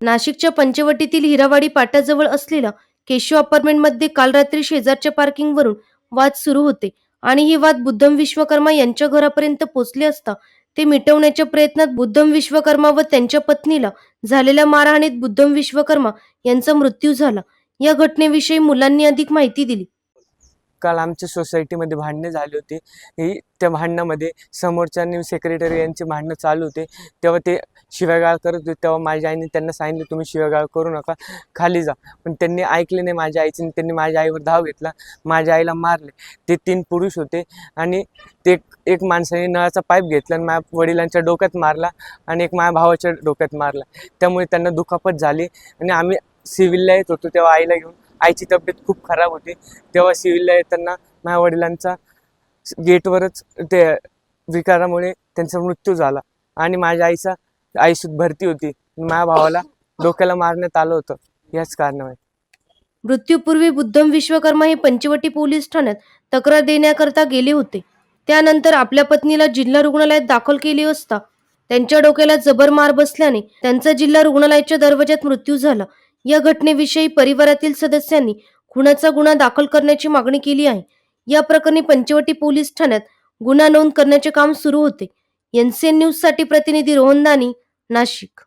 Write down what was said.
नाशिकच्या पंचवटीतील हिरावाडी पाट्याजवळ असलेल्या केशव अपार्टमेंटमध्ये काल रात्री शेजारच्या पार्किंगवरून वाद सुरू होते आणि ही वाद बुद्धम विश्वकर्मा यांच्या घरापर्यंत पोहोचले असता ते मिटवण्याच्या प्रयत्नात बुद्धम विश्वकर्मा व त्यांच्या पत्नीला झालेल्या मारहाणीत बुद्धम विश्वकर्मा यांचा मृत्यू झाला. या घटनेविषयी मुलांनी अधिक माहिती दिली. काल आमच्या सोसायटीमध्ये भांडणे झाली होती. ही त्या भांडणामध्ये समोरच्या सेक्रेटरी यांचे भांडणं चालू होते. तेव्हा ते शिव्यागाळ करत होते. तेव्हा माझ्या आईने त्यांना सांगितलं तुम्ही शिव्यागाळ करू नका. खाली जा. पण त्यांनी ऐकले नाही माझ्या आईचे त्यांनी माझ्या आईवर धाव घेतला. माझ्या आईला मारले. ते तीन पुरुष होते आणि ते एक माणसाने नळाचा पाईप घेतला आणि माझ्या वडिलांच्या डोक्यात मारला आणि एक माझ्या भावाच्या डोक्यात मारला. त्यामुळे त्यांना दुखापत झाली आणि आम्ही सिव्हिलला येत होतो तेव्हा आईला घेऊन आईची तब्येत खूप खराब होती. तेव्हा सिव्हिलला येताना माझ्या वडिलांचा गेटवरच ते विकारामुळे त्यांचा मृत्यू झाला. आणि माझ्या आईचा आईसुद्धा भरती होती. माझ्या भावाला डोक्याला मारण्यात आलं होतं. याच कारणामुळे. मृत्यूपूर्वी बुद्धम विश्वकर्मा हे पंचवटी पोलीस ठाण्यात तक्रार देण्याकरता गेले होते. त्यानंतर आपल्या पत्नीला जिल्हा रुग्णालयात दाखल केले असता त्यांच्या डोक्याला जबर मार बसल्याने त्यांचा जिल्हा रुग्णालयाच्या दरवाजात मृत्यू झाला. या घटनेविषयी परिवारातील सदस्यांनी खुनाचा गुन्हा दाखल करण्याची मागणी केली आहे. या प्रकरणी पंचवटी पोलीस ठाण्यात गुन्हा नोंद करण्याचे काम सुरू होते. एनसीएन न्यूजसाठी प्रतिनिधी रोहन दानी नाशिक.